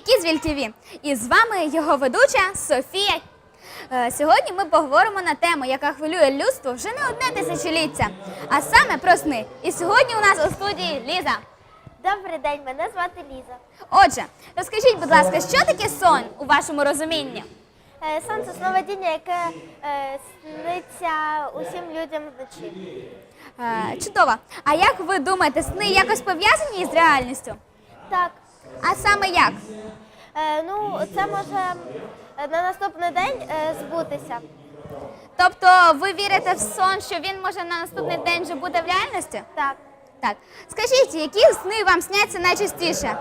Кізвіль ТВ. І з вами його ведуча Софія. Е, Сьогодні ми поговоримо на тему, яка хвилює людство вже не одне тисячоліття, а саме про сни. І сьогодні у нас у студії Ліза. Добрий день, мене звати Ліза. Отже, розкажіть, будь ласка, що таке сон у вашому розумінні? Е, Сон це сновидіння, яке е, сниться усім людям вночі. Е, Чудово. А як ви думаєте, сни якось пов'язані з реальністю? Так, А саме як? е, ну це може е, на наступний день е, збутися. Тобто ви вірите в сон, що він може на наступний день вже бути в реальності? Так. Так. Скажіть, які сни вам сняться найчастіше?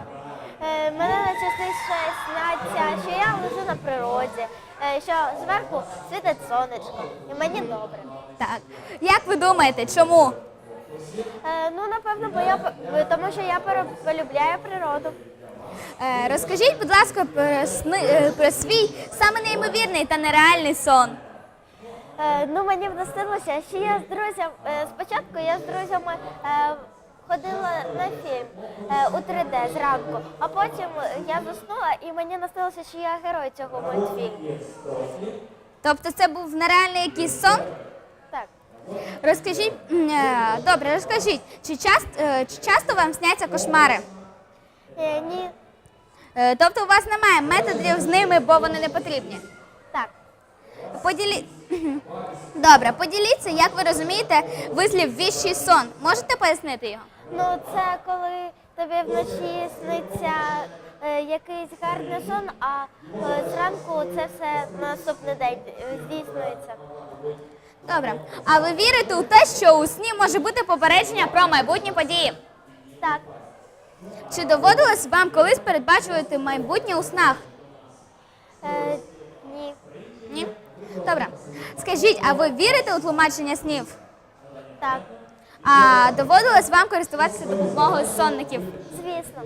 Е, Мене найчастіше сняться, що я лежу на природі, е, що зверху світить сонечко, і мені добре. Так. Як ви думаєте, чому? Е, Ну, напевно, бо я п- тому що я пере- полюбляю природу. Е, розкажіть, будь ласка, про, сни, е, про свій саме неймовірний та нереальний сон. Е, Ну, мені вносилося, що я з друзями, е, спочатку я з друзями е, ходила на фільм е, у 3D зранку, а потім я заснула і мені насталося, що я герой цього мультфільму. Тобто це був нереальний якийсь сон? Розкажіть, е, добре, розкажіть, чи часто, чи часто вам сняться кошмари? Е, Ні, Е, Тобто у вас немає методів з ними, бо вони не потрібні? так. Поділі... Добре, поділіться, як ви розумієте вислів віщий сон. Можете пояснити його? Ну, це коли тобі вночі сниться е, якийсь гарний сон, а е, зранку це все на наступний день е, здійснюється. Добре. А ви вірите у те, що у сні може бути попередження про майбутні події? Так. Чи доводилось вам колись передбачувати майбутнє у снах? Е, ні. Ні? Добре. Скажіть, а ви вірите у тлумачення снів? Так. А доводилось вам користуватися допомогою сонників? Звісно.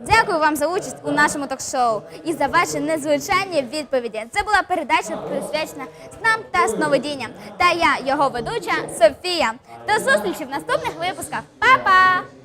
Дякую вам за участь у нашому ток-шоу і за ваші незвичайні відповіді. Це була передача присвячена снам та сновидінням. Та я, його ведуча Софія. До зустрічі в наступних випусках. Па-па!